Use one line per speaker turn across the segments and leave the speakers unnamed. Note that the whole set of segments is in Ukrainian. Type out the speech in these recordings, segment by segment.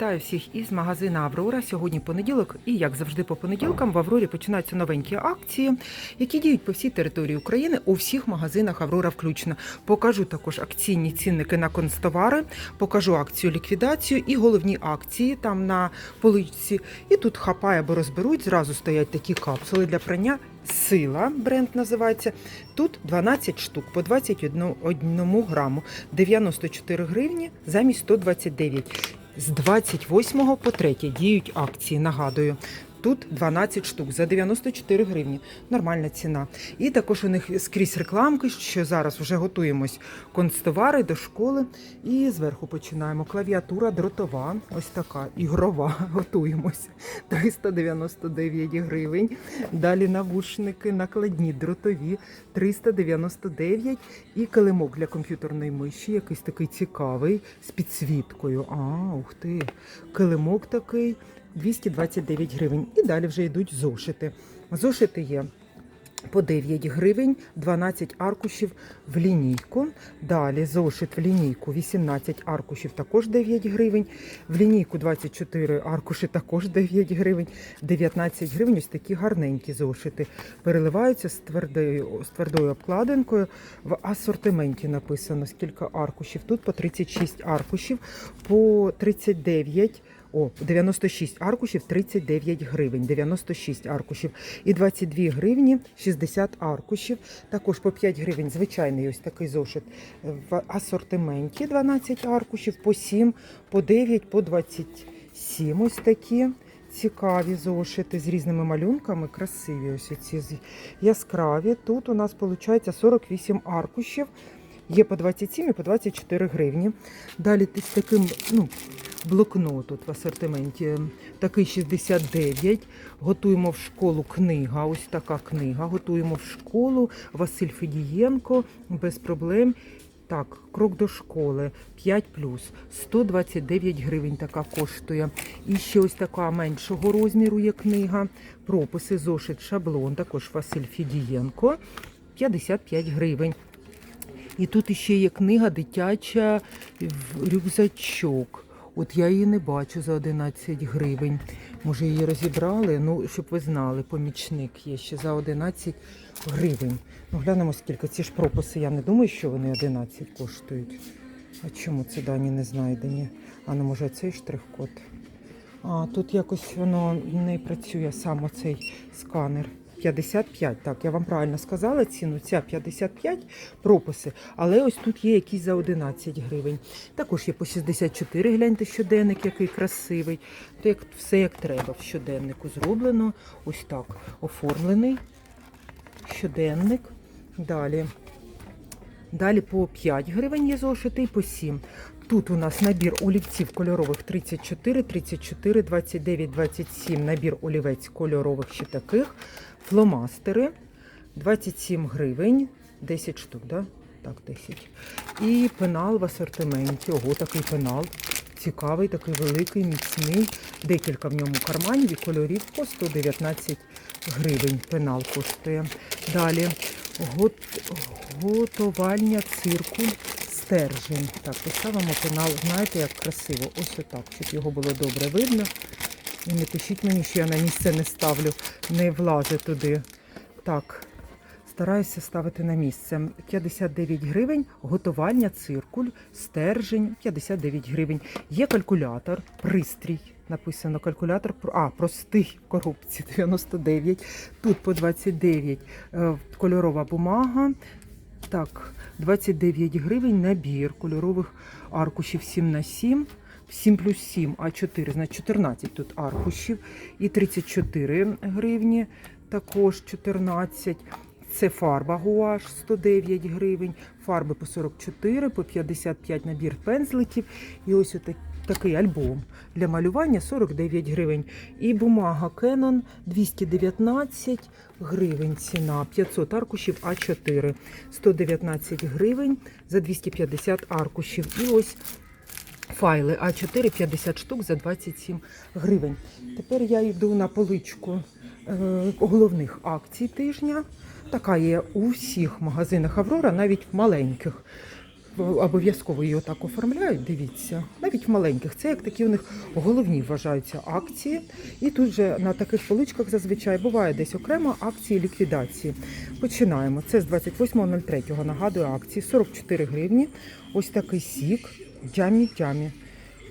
Вітаю всіх із магазина Аврора. Сьогодні понеділок, і як завжди, по понеділкам в Аврорі починаються новенькі акції, які діють по всій території України у всіх магазинах Аврора включно. Покажу також акційні цінники на констовари, покажу акцію ліквідацію і головні акції там на поличці. І тут хапає або розберуть. Зразу стоять такі капсули для прання. Сила бренд називається. Тут 12 штук по 21 граму, 94 гривні замість 129. З 28 по 3 діють акції, нагадую. Тут 12 штук за 94 гривні. Нормальна ціна. І також у них скрізь рекламки, що зараз вже готуємось констовари до школи. І зверху починаємо. Клавіатура дротова, ось така ігрова. Готуємось. 399 гривень. Далі навушники накладні дротові 399 і килимок для комп'ютерної миші, якийсь такий цікавий з підсвіткою. А, ух ти, килимок такий 229 гривень. І далі вже йдуть зошити. Зошити є по 9 гривень, 12 аркушів в лінійку. Далі зошит в лінійку 18 аркушів також 9 гривень. В лінійку 24 аркуші також 9 гривень. 19 гривень ось такі гарненькі зошити. Переливаються з твердою, з твердою обкладинкою. В асортименті написано скільки аркушів. Тут по 36 аркушів, по 39 о, 96 аркушів 39 гривень, 96 аркушів і 22 гривні 60 аркушів. Також по 5 гривень звичайний ось такий зошит в асортименті 12 аркушів, по 7, по 9, по 27 ось такі. Цікаві зошити з різними малюнками, красиві ось ці яскраві. Тут у нас виходить 48 аркушів. Є по 27 і по 24 гривні. Далі з таким ну, блокнот тут в асортименті. Такий 69. Готуємо в школу книга. Ось така книга. Готуємо в школу. Василь Федієнко без проблем. Так, крок до школи 5 129 гривень така коштує. І ще ось така меншого розміру є книга. Прописи, зошит, шаблон, також Василь Федієнко 55 гривень. І тут іще є книга дитяча в рюкзачок. От я її не бачу за 11 гривень. Може, її розібрали? Ну, щоб ви знали, помічник є ще за 11 гривень. Ну, глянемо, скільки. Ці ж прописи, я не думаю, що вони 11 коштують. А чому це дані не знайдені? А ну, може, цей штрих-код? А, тут якось воно не працює саме цей сканер. 55, так, я вам правильно сказала ціну, ця 55 прописи, але ось тут є якісь за 11 гривень. Також є по 64, гляньте, щоденник, який красивий. То як все як треба в щоденнику зроблено. Ось так оформлений щоденник. Далі. Далі по 5 гривень є зошити і по 7. Тут у нас набір олівців кольорових 34, 34, 29, 27. Набір олівець кольорових ще таких. Фломастери 27 гривень, 10 штук, да? Так, 10. І пенал в асортименті. Ого, такий пенал. Цікавий, такий великий, міцний. Декілька в ньому карманів і кольорів по 119 гривень. Пенал коштує. Далі гот... готовальня циркуль стержень. Так, поставимо пенал, знаєте, як красиво. Ось отак, щоб його було добре видно. І не пишіть мені, що я на місце не ставлю, не влазить туди. Так, стараюся ставити на місце. 59 гривень, готувальня, циркуль, стержень, 59 гривень. Є калькулятор, пристрій. Написано калькулятор, а, простий в коробці 99. Тут по 29 е, кольорова бумага. Так, 29 гривень набір кольорових аркушів 7 на 7. 7 плюс 7, а 4, значить 14 тут аркушів. І 34 гривні, також 14. Це фарба гуаш 109 гривень, фарби по 44, по 55 набір пензликів. І ось отак- такий альбом для малювання 49 гривень. І бумага Canon 219 гривень ціна, 500 аркушів А4, 119 гривень за 250 аркушів. І ось файли А4 50 штук за 27 гривень. Тепер я йду на поличку е, головних акцій тижня. Така є у всіх магазинах Аврора, навіть в маленьких. Обов'язково її так оформляють, дивіться. Навіть в маленьких. Це як такі у них головні вважаються акції. І тут же на таких поличках зазвичай буває десь окремо акції ліквідації. Починаємо. Це з 28.03. Нагадую акції 44 гривні. Ось такий сік. Джамі-джамі.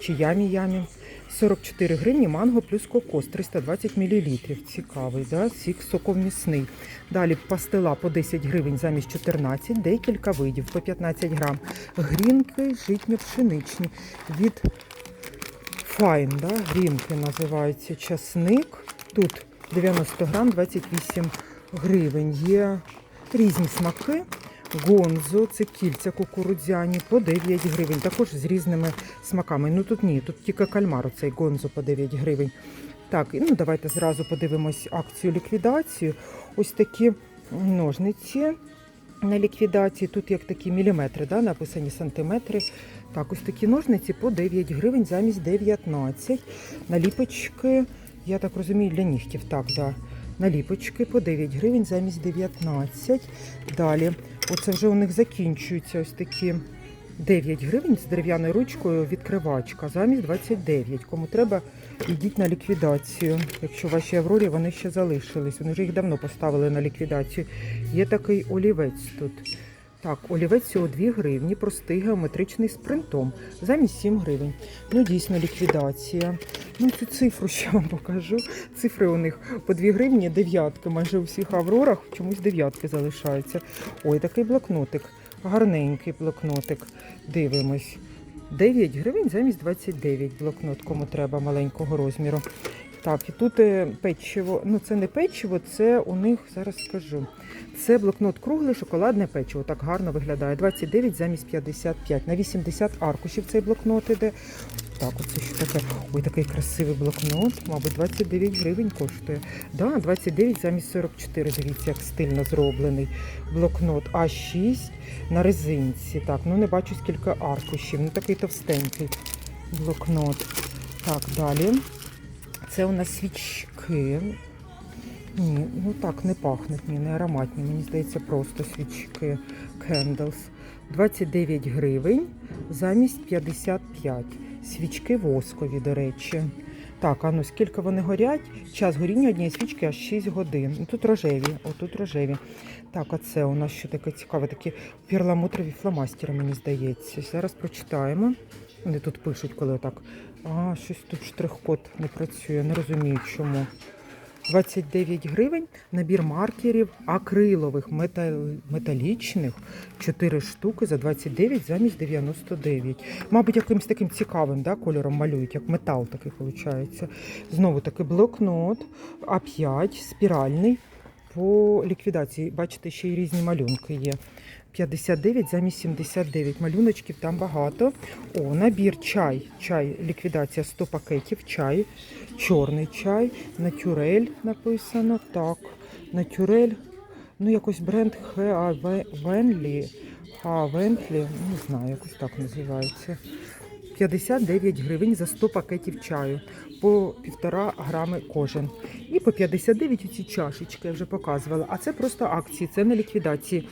Чи ямі-ямі. 44 гривні манго плюс кокос 320 мл. Цікавий, да? сік соковмісний. Далі пастила по 10 гривень замість 14, декілька видів по 15 грам. Грінки житньо-пшеничні від Файн, да? грінки називаються часник. Тут 90 грам 28 гривень. Є різні смаки. Гонзо, це кільця кукурудзяні по 9 гривень. Також з різними смаками. Ну тут ні, тут тільки кальмар, цей гонзо по 9 гривень. Так, ну давайте зразу подивимось акцію ліквідацію. Ось такі ножниці на ліквідації. Тут як такі міліметри, да, написані сантиметри. Так, ось такі ножниці по 9 гривень замість 19. Наліпочки, я так розумію, для нігтів. Так, да. Наліпочки по 9 гривень замість 19. Далі, оце вже у них закінчуються ось такі 9 гривень з дерев'яною ручкою відкривачка замість 29. Кому треба, йдіть на ліквідацію. Якщо ваші Аврорі вони ще залишились. Вони вже їх давно поставили на ліквідацію. Є такий олівець тут. Так, олівець всього 2 гривні, простий геометричний з принтом, замість 7 гривень. Ну, дійсно, ліквідація. Ну, цю цифру ще вам покажу. Цифри у них по 2 гривні, дев'ятки. Майже у всіх аврорах чомусь дев'ятки залишаються. Ой, такий блокнотик. Гарненький блокнотик. Дивимось. 9 гривень замість 29 блокнот, кому треба маленького розміру. Так, і тут е, печиво. Ну, це не печиво, це у них, зараз скажу. Це блокнот круглий, шоколадне печиво. Так гарно виглядає. 29 замість 55. На 80 аркушів цей блокнот іде. Так, оце що таке. Ой, такий красивий блокнот. Мабуть, 29 гривень коштує. Да, 29 замість 44. Дивіться, як стильно зроблений блокнот. А6 на резинці. Так, ну не бачу скільки аркушів. Ну такий товстенький блокнот. Так, далі. Це у нас свічки. Ні, ну так не пахнуть, ні, не ароматні. Мені здається, просто свічки Candles. 29 гривень замість 55. Свічки воскові, до речі. Так, а ну скільки вони горять? Час горіння однієї свічки аж 6 годин. Ну, Тут рожеві, отут рожеві. Так, а це у нас що таке цікаве, такі перламутрові фломастери, мені здається. Зараз прочитаємо. Вони тут пишуть, коли отак. А, щось тут штрих-код не працює, не розумію чому. 29 гривень набір маркерів акрилових метал... металічних 4 штуки за 29 замість 99. Мабуть, якимось таким цікавим да, кольором малюють, як метал такий виходить. Знову таки блокнот А5 спіральний по ліквідації. Бачите, ще й різні малюнки є. 59 замість 79. Малюночків там багато. О, набір чай. Чай, ліквідація 100 пакетів, чай, чорний чай, натюрель написано. Так, натюрель. Ну, якось бренд Хеа Венлі. Ха Вентлі, не знаю, якось так називається. 59 гривень за 100 пакетів чаю по півтора грами кожен. І по 59 ці чашечки я вже показувала. А це просто акції, це не ліквідації.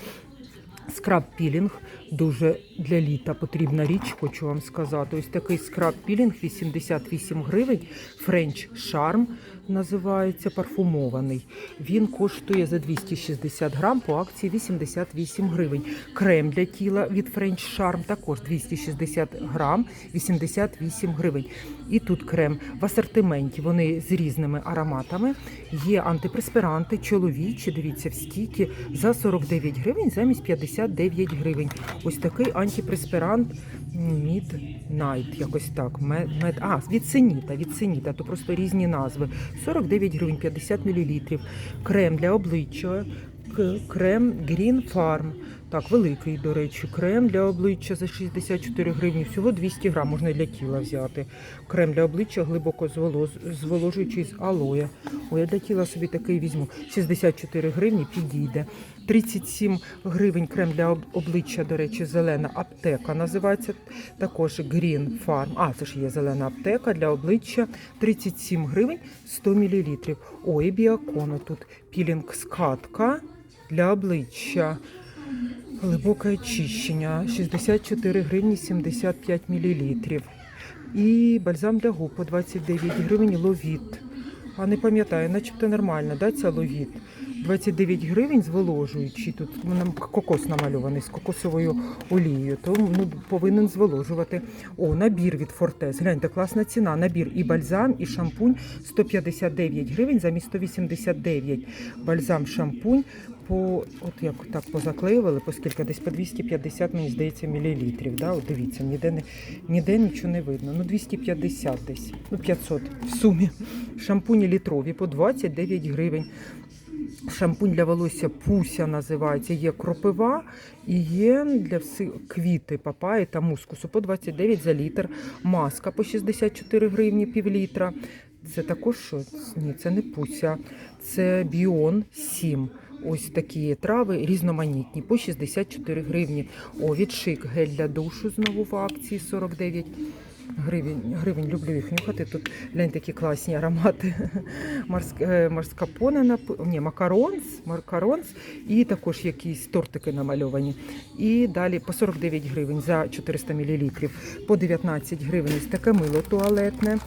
Скраб пілінг дуже для літа потрібна річ, хочу вам сказати. Ось такий скраб пілінг 88 гривень. Френч Шарм називається парфумований. Він коштує за 260 грам по акції 88 гривень. Крем для тіла від Френч Шарм також 260 грам 88 гривень. І тут крем в асортименті. Вони з різними ароматами. Є антипреспиранти, чоловічі. Дивіться, в стіки за 49 гривень замість 59 гривень. Ось такий антипреспирант Midnight, якось так. Мед, а, від синіта, від синіта, то просто різні назви. 49 гривень, 50 мл. Крем для обличчя. Крем Green Farm. Так, великий, до речі, крем для обличчя за 64 гривні. Всього 200 грам можна для тіла взяти. Крем для обличчя глибоко зволожуючий з алоє. Ой, я для тіла собі такий візьму. 64 гривні підійде. 37 гривень крем для обличчя, до речі, зелена аптека називається також Green Farm. А, це ж є зелена аптека для обличчя. 37 гривень 100 мл. Ой, біакону тут пілінг скатка для обличчя. Глибоке очищення 64 гривні 75 мл. І бальзам для губ по 29 гривень ловіт. А не пам'ятаю, начебто нормально, да, ця ловіт. 29 гривень зволожуючий. Тут нам кокос намальований з кокосовою олією, то ну, повинен зволожувати. О, набір від Фортес. Гляньте, класна ціна. Набір і бальзам, і шампунь 159 гривень замість 189. Бальзам, шампунь по от як так позаклеювали, оскільки десь по 250, мені здається, мілілітрів. Да? От дивіться, ніде, не, ніде нічого не видно. Ну 250 десь, ну 500 в сумі. Шампуні літрові по 29 гривень. Шампунь для волосся Пуся називається. Є кропива і є для всіх квіти папаї та мускусу по 29 за літр. Маска по 64 гривні пів літра. Це також що? Ні, це не Пуся. Це Біон 7. Ось такі трави різноманітні по 64 гривні. О, відшик гель для душу знову в акції 49 гривень. гривень. Люблю їх нюхати. Тут глянь такі класні аромати. Марск, е, нап- ні, макаронс, макаронс і також якісь тортики намальовані. І далі по 49 гривень за 400 мл. По 19 гривень ось таке мило туалетне.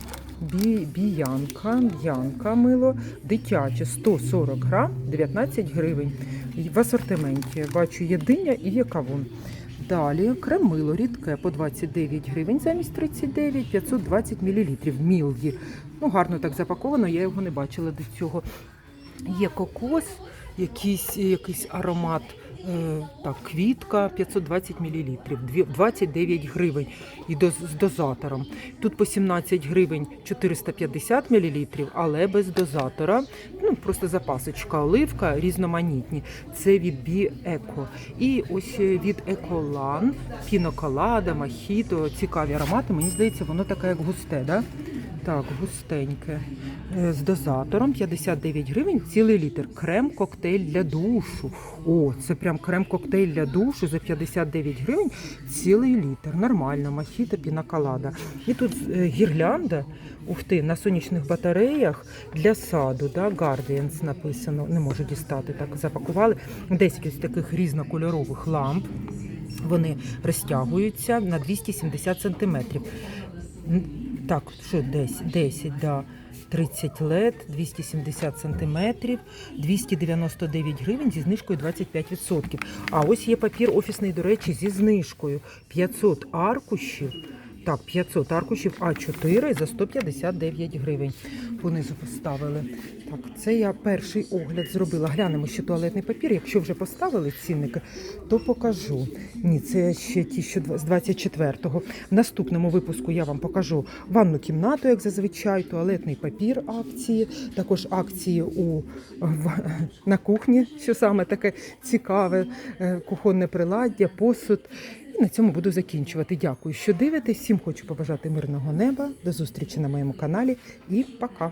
Бі, біянка, б'янка мило, дитяче 140 грам, 19 гривень. В асортименті бачу є диня і є кавун. Далі кремило рідке по 29 гривень замість 39, 520 мл. Мілді. Ну, гарно так запаковано, я його не бачила до цього. Є кокос, якийсь, якийсь аромат, так, квітка 520 мл, 29 гривень і з дозатором. Тут по 17 гривень 450 мл, але без дозатора. Ну, просто запасочка, оливка, різноманітні. Це від Біеко. І ось е, від Еколан, піноколада, мохіто, цікаві аромати. Мені здається, воно таке як густе, да? Так, густеньке. Е, З дозатором 59 гривень цілий літр. Крем-коктейль для душу. О, це прям крем-коктейль для душу за 59 гривень цілий літр. Нормально, мохіто, пінаколада. І тут е, гірлянда, ух ти, на сонячних батареях для саду. Да? Guardians написано. Не можу дістати, так запакували. 10 ось таких різнокольорових ламп. Вони розтягуються на 270 сантиметрів. Так, що десь 10, да. 30 лет, 270 сантиметрів, 299 гривень зі знижкою 25%. А ось є папір офісний, до речі, зі знижкою 500 аркушів. Так, 500 аркушів А4 за 159 гривень. Понизу поставили. Так, це я перший огляд зробила. Глянемо ще туалетний папір. Якщо вже поставили цінники, то покажу. Ні, це ще ті, що з 24-го. В наступному випуску я вам покажу ванну кімнату, як зазвичай, туалетний папір акції, також акції у на кухні, що саме таке цікаве, е, кухонне приладдя, посуд. На цьому буду закінчувати. Дякую, що дивитесь. Всім хочу побажати мирного неба. До зустрічі на моєму каналі і пока.